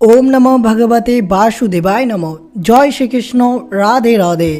ওম নম ভগবতে বাসুদেবায় নম। জয় শ্রীকৃষ্ণ, রাধে রাধে।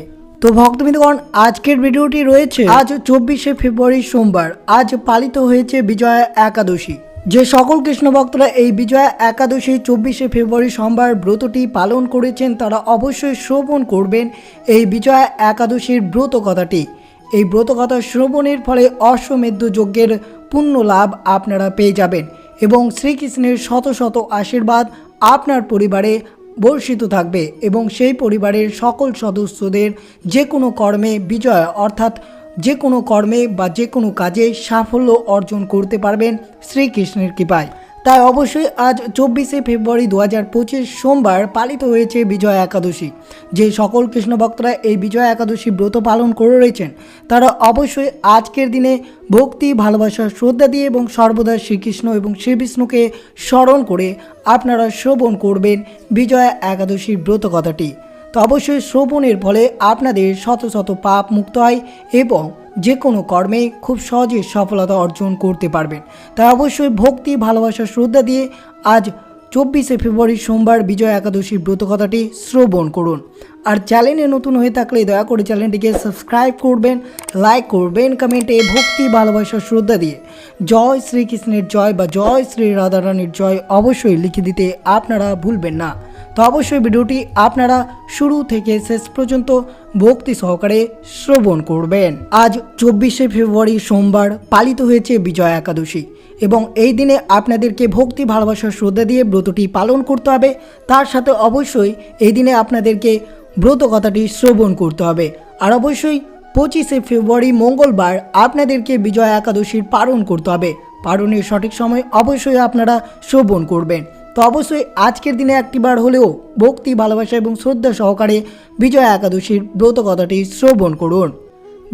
তো ভক্তবৃন্দগণ, আজকের ভিডিওটি রয়েছে আজ চব্বিশে ফেব্রুয়ারি সোমবার। আজ পালিত হয়েছে বিজয়া একাদশী। যে সকল কৃষ্ণ ভক্তরা এই বিজয়া একাদশী চব্বিশে ফেব্রুয়ারি সোমবার ব্রতটি পালন করেছেন, তারা অবশ্যই শ্রবণ করবেন এই বিজয়া একাদশীর ব্রত কথাটি এই ব্রতকথা শ্রবণের ফলে অশ্বমেধ যজ্ঞের পুণ্য লাভ আপনারা পেয়ে যাবেন এবং শ্রীকৃষ্ণের শত শত আশীর্বাদ আপনার পরিবারে বর্ষিত থাকবে এবং সেই পরিবারের সকল সদস্যদের যে কোনো কর্মে বিজয় অর্থাৎ যে কোনো কর্মে বা যে কোনো কাজে সাফল্য অর্জন করতে পারবেন শ্রীকৃষ্ণের কৃপায়। তাই অবশ্যই আজ চব্বিশে ফেব্রুয়ারি দু হাজার পঁচিশ সোমবার পালিত হয়েছে বিজয়া একাদশী। যে সকল কৃষ্ণ ভক্তরা এই বিজয়া একাদশী ব্রত পালন করে রয়েছেন, তারা অবশ্যই আজকের দিনে ভক্তি, ভালোবাসা, শ্রদ্ধা দিয়ে এবং সর্বদা শ্রীকৃষ্ণ এবং শ্রী বিষ্ণুকে স্মরণ করে আপনারা শ্রবণ করবেন বিজয়া একাদশীর ব্রত কথাটি। তো অবশ্যই শ্রবণের ফলে আপনাদের শত শত পাপ মুক্ত হয় এবং যে কোনো কর্মে খুব সহজে সফলতা অর্জন করতে পারবেন। তাই অবশ্যই ভক্তি, ভালোবাসা, শ্রদ্ধা দিয়ে আজ চব্বিশে ফেব্রুয়ারি সোমবার বিজয় একাদশীর ব্রত কথাটি শ্রবণ করুন। আর চ্যানেলে নতুন হয়ে থাকলে দয়া করে চ্যানেলটিকে সাবস্ক্রাইব করবেন, লাইক করবেন, কমেন্টে ভক্তি, ভালোবাসা, শ্রদ্ধা দিয়ে। জয় শ্রীকৃষ্ণের জয় বা জয় শ্রী রাধারানীর জয় অবশ্যই লিখে দিতে আপনারা ভুলবেন না। তো অবশ্যই ভিডিওটি আপনারা শুরু থেকে শেষ পর্যন্ত ভক্তি সহকারে শ্রবণ করবেন। আজ চব্বিশে ফেব্রুয়ারি সোমবার পালিত হয়েছে বিজয়া একাদশী। এবং এই দিনে আপনাদেরকে ভক্তি, ভালোবাসা, শ্রদ্ধা দিয়ে ব্রতটি পালন করতে হবে। তার সাথে অবশ্যই এই দিনে আপনাদেরকে ব্রত কথাটি শ্রবণ করতে হবে। আর অবশ্যই পঁচিশে ফেব্রুয়ারি মঙ্গলবার আপনাদেরকে বিজয়া একাদশীর পালন করতে হবে। পালনের সঠিক সময় অবশ্যই আপনারা শ্রবণ করবেন। তো অবশ্যই আজকের দিনে একটিবার হলেও ভক্তি, ভালোবাসা এবং শ্রদ্ধা সহকারে বিজয়া একাদশীর ব্রত কথাটি শ্রবণ করুন।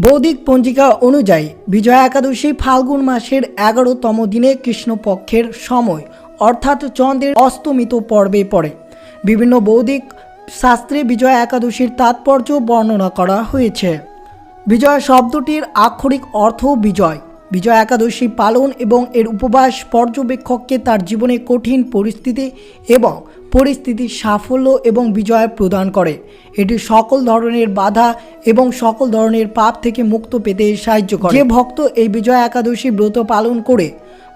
বৌদ্ধিক পঞ্জিকা অনুযায়ী বিজয়া একাদশী ফাল্গুন মাসের এগারোতম দিনে কৃষ্ণপক্ষের সময়, অর্থাৎ চন্দ্রের অস্তমিত পর্বে পড়ে। বিভিন্ন বৌদ্ধিক শাস্ত্রে বিজয়া একাদশীর তাৎপর্য বর্ণনা করা হয়েছে। বিজয় শব্দটির আক্ষরিক অর্থ বিজয়। বিজয় একাদশী পালন এবং এর উপবাস পর্যবেক্ষককে তার জীবনে কঠিন পরিস্থিতি এবং পরিস্থিতির সাফল্য এবং বিজয় প্রদান করে। এটি সকল ধরনের বাধা এবং সকল ধরনের পাপ থেকে মুক্ত পেতে সাহায্য করে। যে ভক্ত এই বিজয় একাদশী ব্রত পালন করে,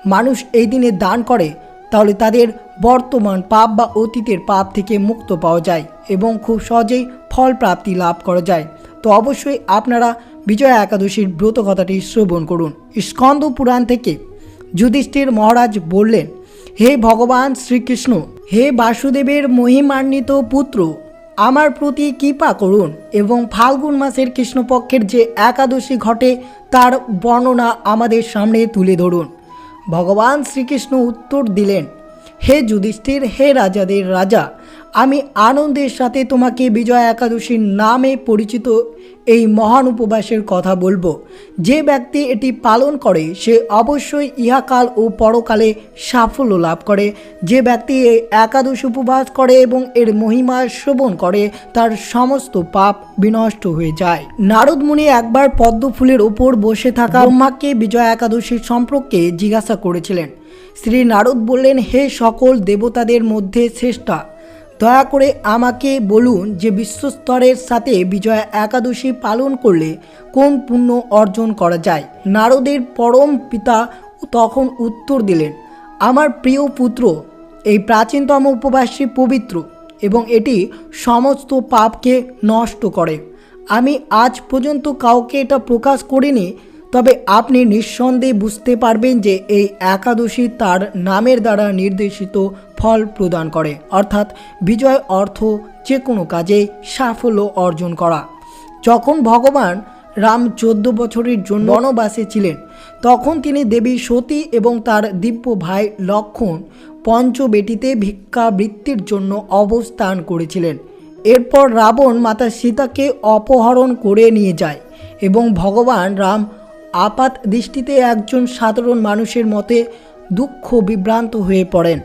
মানুষ এই দিনে দান করে, তাহলে তাদের বর্তমান পাপ বা অতীতের পাপ থেকে মুক্ত পাওয়া যায় এবং খুব সহজেই ফল প্রাপ্তি লাভ করা যায়। তো অবশ্যই আপনারা বিজয়া একাদশীর ব্রত কথাটি শ্রবণ করুন। স্কন্দ পুরাণ থেকে যুধিষ্ঠির মহারাজ বললেন, হে ভগবান শ্রীকৃষ্ণ, হে বাসুদেবের মহিমান্বিত পুত্র, আমার প্রতি কৃপা করুন এবং ফাল্গুন মাসের কৃষ্ণপক্ষের যে একাদশী ঘটে তার বর্ণনা আমাদের সামনে তুলে ধরুন। ভগবান শ্রীকৃষ্ণ উত্তর দিলেন, হে যুধিষ্ঠির, হে রাজাদের রাজা, আমি আনন্দের সাথে তোমাকে বিজয়া একাদশীর নামে পরিচিত এই মহান উপবাসের কথা বলব। যে ব্যক্তি এটি পালন করে, সে অবশ্যই ইহাকাল ও পরকালে সাফল্য লাভ করে। যে ব্যক্তি এই একাদশ উপবাস করে এবং এর মহিমা শ্রবণ করে, তার সমস্ত পাপ বিনষ্ট হয়ে যায়। নারদ মুনি একবার পদ্ম ফুলের ওপর বসে থাকা ব্রহ্মাকে বিজয়া একাদশীর সম্পর্কে জিজ্ঞাসা করেছিলেন। শ্রী নারদ বললেন, হে সকল দেবতাদের মধ্যে শ্রেষ্ঠা দয়া করে আমাকে বলুন যে বিশ্বস্তরের সাথে বিজয়া একাদশী পালন করলে কোন পুণ্য অর্জন করা যায়। নারদের পরম পিতা তখন উত্তর দিলেন, আমার প্রিয় পুত্র, এই প্রাচীনতম উপবাসী পবিত্র এবং এটি সমস্ত পাপকে নষ্ট করে। আমি আজ পর্যন্ত কাউকে এটা প্রকাশ করিনি তবে আপনি নিঃসন্দেহে বুঝতে পারবেন যে এই একাদশী তার নামের দ্বারা নির্দেশিত ফল প্রদান করে, অর্থাৎ বিজয় অর্থ যে কোনো কাজে সাফল্য অর্জন করা। যখন ভগবান রাম চোদ্দ বছরের জন্য বনবাসে ছিলেন, তখন তিনি দেবী সতী এবং তার দিব্য ভাই লক্ষণ পঞ্চবেটিতে ভিক্ষাবৃত্তির জন্য অবস্থান করেছিলেন। এরপর রাবণ মাতা সীতাকে অপহরণ করে নিয়ে যায় এবং ভগবান রাম আপাত দৃষ্টিতে একজন সাধারণ মানুষের মতে দুঃখ বিভ্রান্ত হয়ে পড়েন।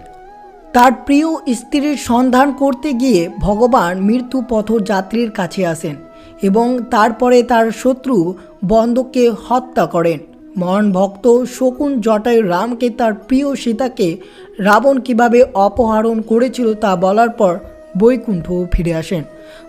তার প্রিয় স্ত্রীর সন্ধান করতে গিয়ে ভগবান মৃত্যু পথযাত্রীর কাছে আসেন এবং তারপরে তার শত্রু বন্ধকে হত্যা করেন। মহান ভক্ত শকুন জটায় রামকে তার প্রিয় সীতাকে রাবণ কীভাবে অপহরণ করেছিল তা বলার পর বৈকুণ্ঠ ফিরে আসেন।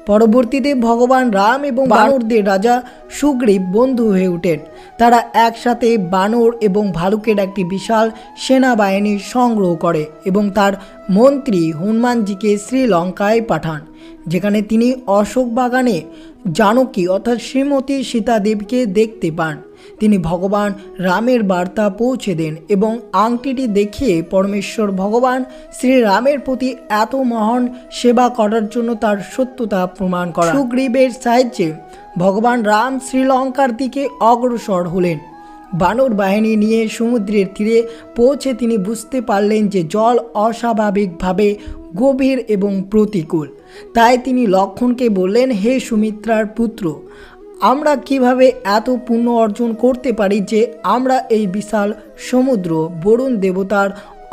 পরবর্তীতে ভগবান রাম এবং বানরদের রাজা সুগ্রীব বন্ধু হয়ে ওঠেন। তারা একসাথে বানর এবং ভালুকের একটি বিশাল সেনাবাহিনী সংগ্রহ করে এবং তার মন্ত্রী হনুমানজিকে শ্রীলঙ্কায় পাঠান যেখানে তিনি অশোক বাগানে জানকী অর্থাৎ শ্রীমতী সীতাদেবকে দেখতে পান। তিনি ভগবান রামের বার্তা পৌঁছে দেন এবং আংটিটি দেখিয়ে পরমেশ্বর ভগবান শ্রীরামের প্রতি এত মহান সেবা করার জন্য তার সত্যতা প্রমাণ করা। সুগ্রীবের সাহায্যে ভগবান রাম শ্রীলঙ্কার দিকে অগ্রসর হলেন। বানর বাহিনী নিয়ে সমুদ্রের তীরে পৌঁছে তিনি বুঝতে পারলেন যে জল অস্বাভাবিকভাবে গভীর এবং প্রতিকূল। তাই তিনি লক্ষণকে বললেন, হে সুমিত্রার পুত্র আমরা কীভাবে এত পুণ্য অর্জন করতে পারি যে আমরা এই বিশাল সমুদ্র বরুণ দেবতার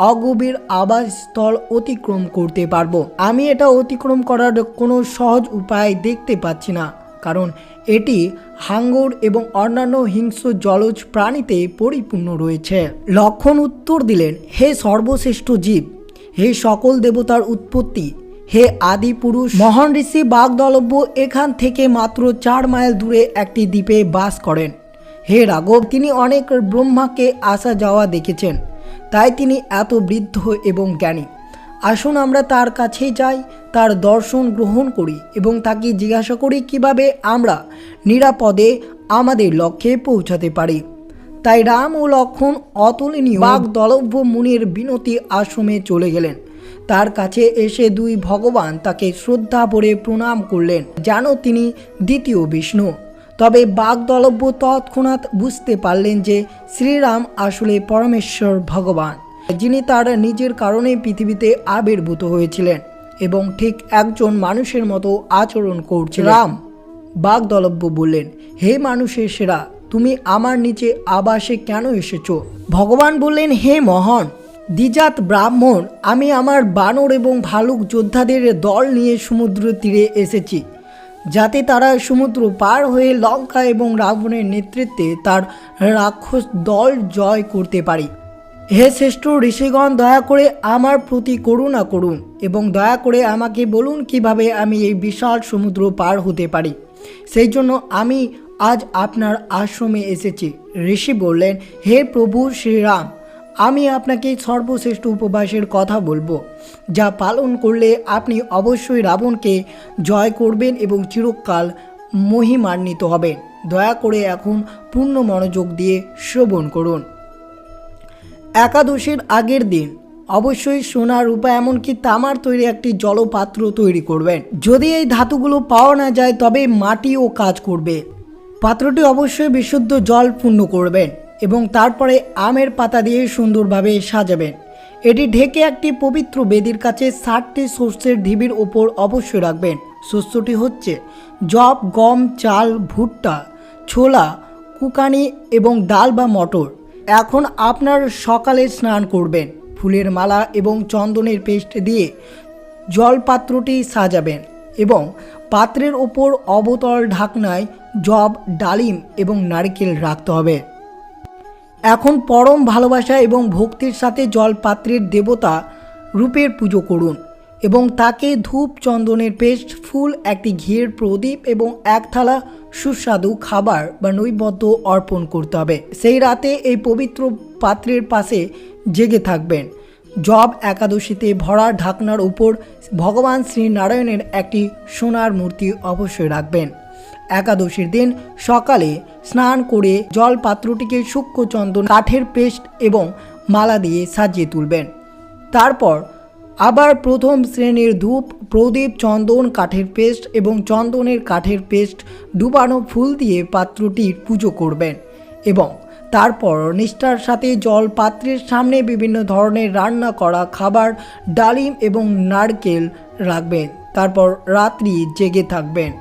অগভীর আবাসস্থল অতিক্রম করতে পারব? আমি এটা অতিক্রম করার কোনো সহজ উপায় দেখতে পাচ্ছি না, কারণ এটি হাঙ্গর এবং অন্যান্য হিংস্র জলজ প্রাণীতে পরিপূর্ণ রয়েছে। লক্ষণ উত্তর দিলেন, হে সর্বশ্রেষ্ঠ জীব, হে সকল দেবতার উৎপত্তি হে আদি পুরুষ, মহান ঋষি বাগদলব্য এখান থেকে মাত্র চার মাইল দূরে একটি দ্বীপে বাস করেন। হে রাঘব, তিনি অনেক ব্রহ্মাকে আসা যাওয়া দেখেছেন। তাই তিনি এত বৃদ্ধ এবং জ্ঞানী। আসুন আমরা তার কাছেই যাই, তার দর্শন গ্রহণ করি এবং তাকে জিজ্ঞাসা করি কীভাবে আমরা নিরাপদে আমাদের লক্ষ্যে পৌঁছাতে পারি। তাই রাম ও লক্ষণ অতুলনীয় বাঘ দলভ্য মুনির বিনতি আশ্রমে চলে গেলেন। তার কাছে এসে দুই ভগবান তাকে শ্রদ্ধা ভরে প্রণাম করলেন। যেন তিনি দ্বিতীয় বিষ্ণু। তবে বাগদলব্য তৎক্ষণাৎ বুঝতে পারলেন যে শ্রীরাম আসলে পরমেশ্বর ভগবান, যিনি তার নিজের কারণে পৃথিবীতে আবির্ভূত হয়েছিলেন এবং ঠিক একজন মানুষের মতো আচরণ করছে রাম, বাগদলব্য বললেন, হে মানুষের সেরা, তুমি আমার নিচে আবাসে কেন এসেছ? ভগবান বললেন, হে মহান দ্বিজাত ব্রাহ্মণ, আমি আমার বানর এবং ভালুক যোদ্ধাদের দল নিয়ে সমুদ্র তীরে এসেছি। যাতে তারা সমুদ্র পার হয়ে লঙ্কা এবং রাবণের নেতৃত্বে তার রাক্ষস দল জয় করতে পারি। হে শ্রেষ্ঠ ঋষিগণ, দয়া করে আমার প্রতি করুণা করুন এবং দয়া করে আমাকে বলুন কীভাবে আমি এই বিশাল সমুদ্র পার হতে পারি। সেই জন্য আমি আজ আপনার আশ্রমে এসেছি। ঋষি বললেন, হে প্রভু শ্রীরাম আমি আপনাকে সর্বশ্রেষ্ঠ উপবাসের কথা বলব, যা পালন করলে আপনি অবশ্যই রাবণকে জয় করবেন এবং চিরকাল মহিমান্বিত হবেন। দয়া করে এখন পূর্ণ মনোযোগ দিয়ে শ্রবণ করুন। একাদশীর আগের দিন অবশ্যই সোনা রূপা এমনকি তামার তৈরি একটি জলপাত্র তৈরি করবেন। যদি এই ধাতুগুলো পাওয়া না যায়, তবে মাটিও কাজ করবে। পাত্রটি অবশ্যই বিশুদ্ধ জল পূর্ণ করবেন। এবং তারপরে আমের পাতা দিয়ে সুন্দরভাবে সাজাবেন। এটি ঢেকে একটি পবিত্র বেদির কাছে ষাটটি শস্যের ঢিবির ওপর অবশ্যই রাখবেন। শস্যটি হচ্ছে জব, গম, চাল, ভুট্টা, ছোলা, কুকানি এবং ডাল বা মটর। এখন আপনার সকালে স্নান করবেন। ফুলের মালা এবং চন্দনের পেস্ট দিয়ে জলপাত্রটি সাজাবেন এবং পাত্রের ওপর অবতল ঢাকনায় জব, ডালিম এবং নারকেল রাখতে হবে। এখন পরম ভালোবাসা এবং ভক্তির সাথে জলপাত্রের দেবতা রূপের পুজো করুন এবং তাকে ধূপ চন্দনের পেস্ট, ফুল, একটি ঘিয়ের প্রদীপ এবং এক থালা সুস্বাদু খাবার বা নৈবদ্য অর্পণ করতে হবে। সেই রাতে এই পবিত্র পাত্রের পাশে জেগে থাকবেন। জব একাদশীতে ভরা ঢাকনার উপর ভগবান শ্রীনারায়ণের একটি সোনার মূর্তি অবশ্যই রাখবেন। একাদশীর দিন সকালে স্নান করে জল পাত্রটিকে সূক্ষ্ম চন্দন কাঠের পেস্ট এবং মালা দিয়ে সাজিয়ে তুলবেন। তারপর আবার প্রথম শ্রেণির ধূপ, প্রদীপ চন্দন কাঠের পেস্ট এবং চন্দনের কাঠের পেস্ট ডুবানো ফুল দিয়ে পাত্রটির পুজো করবেন এবং তারপর নিষ্ঠার সাথে জল পাত্রের সামনে বিভিন্ন ধরনের রান্না করা খাবার, ডালিম এবং নারকেল রাখবেন। তারপর রাত্রি জেগে থাকবেন।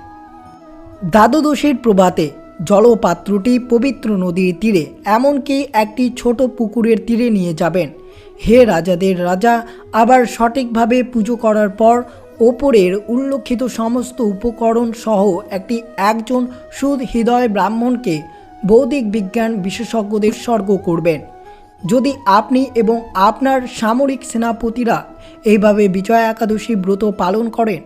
দ্বাদশীর প্রভাতে জলপাত্রটি পবিত্র নদীর তীরে, এমনকি একটি ছোট পুকুরের তীরে নিয়ে যাবেন। হে রাজাদের রাজা, আবার সঠিকভাবে পুজো করার পর ওপরের উল্লেখিত সমস্ত উপকরণ সহ একটি একজন সুদ হৃদয় ব্রাহ্মণকে বৌদ্ধিক বিজ্ঞান বিশেষজ্ঞদের স্বর্গ করবেন। যদি আপনি এবং আপনার সামরিক সেনাপতিরা এইভাবে বিজয়া একাদশী ব্রত পালন করেন,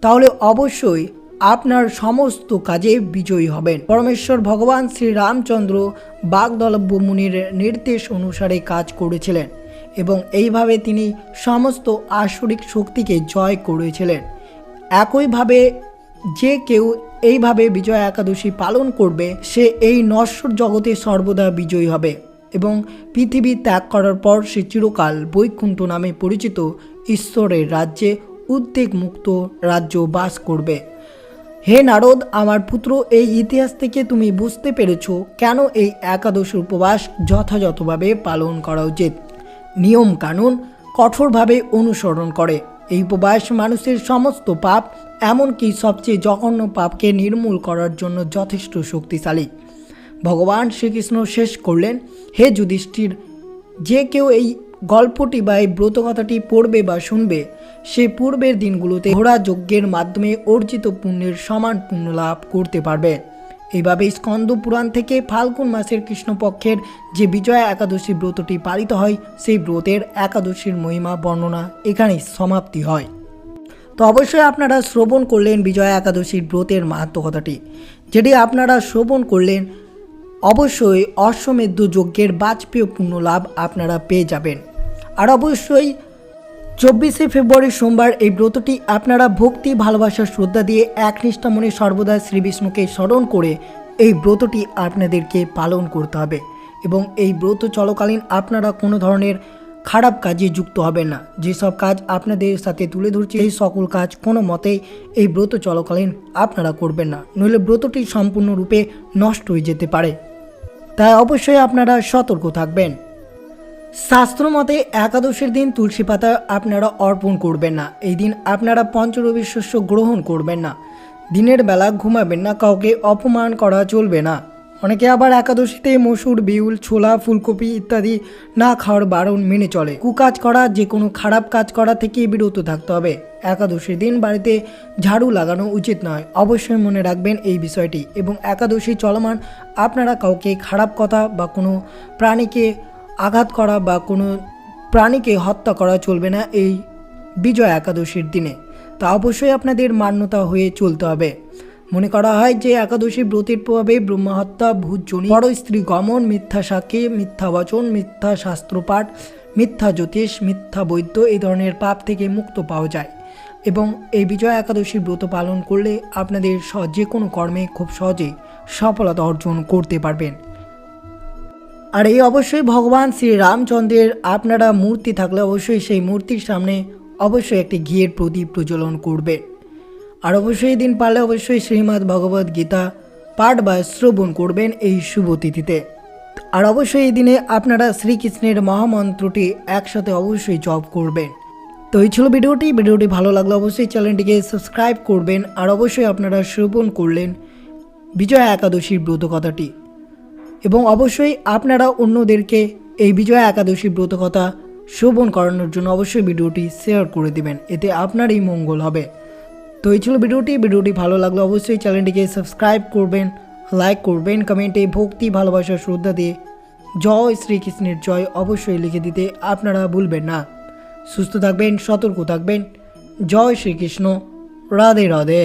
তাহলে অবশ্যই আপনার সমস্ত কাজে বিজয়ী হবেন। পরমেশ্বর ভগবান শ্রী রামচন্দ্র বাগদলব্য মুনির নির্দেশ অনুসারে কাজ করেছিলেন এবং এইভাবে তিনি সমস্ত আসরিক শক্তিকে জয় করেছিলেন। একইভাবে যে কেউ এইভাবে বিজয় একাদশী পালন করবে, সে এই নশ্বর জগতে সর্বদা বিজয়ী হবে এবং পৃথিবী ত্যাগ করার পর সে চিরকাল বৈকুণ্ঠ নামে পরিচিত ঈশ্বরের রাজ্যে উদ্বেগ মুক্ত রাজ্য বাস করবে। হে নারদ, আমার পুত্র, এই ইতিহাস থেকে তুমি বুঝতে পেরেছ কেন এই একাদশ উপবাস যথাযথভাবে পালন করা উচিত। নিয়ম কানুন কঠোরভাবে অনুসরণ করে। এই উপবাস মানুষের সমস্ত পাপ, এমনকি সবচেয়ে জঘন্য পাপকে নির্মূল করার জন্য যথেষ্ট শক্তিশালী। ভগবান শ্রীকৃষ্ণ শেষ করলেন, হে যুধিষ্ঠির, যে কেউ এই গল্পটি বা এই ব্রতকথাটি পড়বে বা শুনবে সে পূর্বের দিনগুলোতে ঘোড়া যজ্ঞের মাধ্যমে অর্জিত পুণ্যের সমান পুণ্য লাভ করতে পারবে। এইভাবে স্কন্দ পুরাণ থেকে ফাল্গুন মাসের কৃষ্ণপক্ষের যে বিজয়া একাদশী ব্রতটি পালিত হয়, সেই ব্রতের একাদশীর মহিমা বর্ণনা এখানেই সমাপ্তি হয়। তো অবশ্যই আপনারা শ্রবণ করলেন বিজয়া একাদশীর ব্রতের মাহাত্ম কথাটি যেটি আপনারা শ্রবণ করলেন, অবশ্যই অশ্বমেধ যজ্ঞের বাজপেয় পুণ্য লাভ আপনারা পেয়ে যাবেন। আর অবশ্যই চব্বিশে ফেব্রুয়ারি সোমবার এই ব্রতটি আপনারা ভক্তি, ভালোবাসা, শ্রদ্ধা দিয়ে একনিষ্ঠা মনে সর্বদা শ্রী বিষ্ণুকে স্মরণ করে এই ব্রতটি আপনাদেরকে পালন করতে হবে এবং এই ব্রত চলকালীন আপনারা কোনো ধরনের খারাপ কাজে যুক্ত হবেন না। যেসব কাজ আপনাদের সাথে তুলে ধরছি এই সকল কাজ কোনো মতেই এই ব্রত চলাকালীন আপনারা করবেন না। নইলে ব্রতটি সম্পূর্ণরূপে নষ্ট হয়ে যেতে পারে। তাই অবশ্যই আপনারা সতর্ক থাকবেন। শাস্ত্র মতে একাদশীর দিন তুলসী পাতা আপনারা অর্পণ করবেন না। এই দিন আপনারা পঞ্চরবি শস্য গ্রহণ করবেন না। দিনের বেলা ঘুমাবেন না, কাউকে অপমান করা চলবে না। অনেকে আবার একাদশীতে মসুর, বিউল, ছোলা, ফুলকপি ইত্যাদি না খাওয়ার বারণ মেনে চলে। কুকাজ করা যে কোনো খারাপ কাজ করা থেকে বিরত থাকতে হবে। একাদশীর দিন বাড়িতে ঝাড়ু লাগানো উচিত নয়। অবশ্যই মনে রাখবেন এই বিষয়টি। এবং একাদশী চলমান, আপনারা কাউকে খারাপ কথা বা কোনো প্রাণীকে আঘাত করা বা কোনো প্রাণীকে হত্যা করা চলবে না এই বিজয় একাদশীর দিনে। তা অবশ্যই আপনাদের মান্যতা হয়ে চলতে হবে। মনে করা হয় যে একাদশী ব্রতের প্রভাবে ব্রহ্মহত্যা, ভূতজনী, বড় স্ত্রী গমন, মিথ্যা সাক্ষী, মিথ্যা বচন, মিথ্যা শাস্ত্রপাঠ, মিথ্যা জ্যোতিষ, মিথ্যা বৈদ্য এই ধরনের পাপ থেকে মুক্ত পাওয়া যায়। এবং এই বিজয় একাদশী ব্রত পালন করলে আপনাদের যে কোনো কর্মে খুব সহজে সফলতা অর্জন করতে পারবেন। আর এই অবশ্যই ভগবান শ্রী রামচন্দ্রের আপনারা মূর্তি থাকলে অবশ্যই সেই মূর্তির সামনে অবশ্যই একটি ঘিয়ের প্রদীপ প্রজ্বলন করবে। আর অবশ্যই দিন পারলে অবশ্যই শ্রীমদ্ ভগবদ গীতা পাঠ বা শ্রবণ করবেন এই শুভ তিথিতে। আর অবশ্যই এই দিনে আপনারা শ্রীকৃষ্ণের মহামন্ত্রটি একসাথে অবশ্যই জপ করবেন। তো এই ছিল ভিডিওটি। ভিডিওটি ভালো লাগলে অবশ্যই চ্যানেলটিকে সাবস্ক্রাইব করবেন। আর অবশ্যই আপনারা শ্রবণ করলেন বিজয়া একাদশীর ব্রত কথাটি এবং অবশ্যই আপনারা অন্যদেরকে এই বিজয়া একাদশী ব্রতকথা শোভন করানোর জন্য অবশ্যই ভিডিওটি শেয়ার করে দিবেন। এতে আপনারই মঙ্গল হবে। তো এই ছিল ভিডিওটি। ভিডিওটি ভালো লাগলে অবশ্যই চ্যানেলটিকে সাবস্ক্রাইব করবেন লাইক করবেন কমেন্টে ভক্তি, ভালোবাসা, শ্রদ্ধা দিয়ে জয় শ্রীকৃষ্ণের জয় অবশ্যই লিখে দিতে আপনারা ভুলবেন না। সুস্থ থাকবেন, সতর্ক থাকবেন। জয় শ্রীকৃষ্ণ। রাধে রাধে।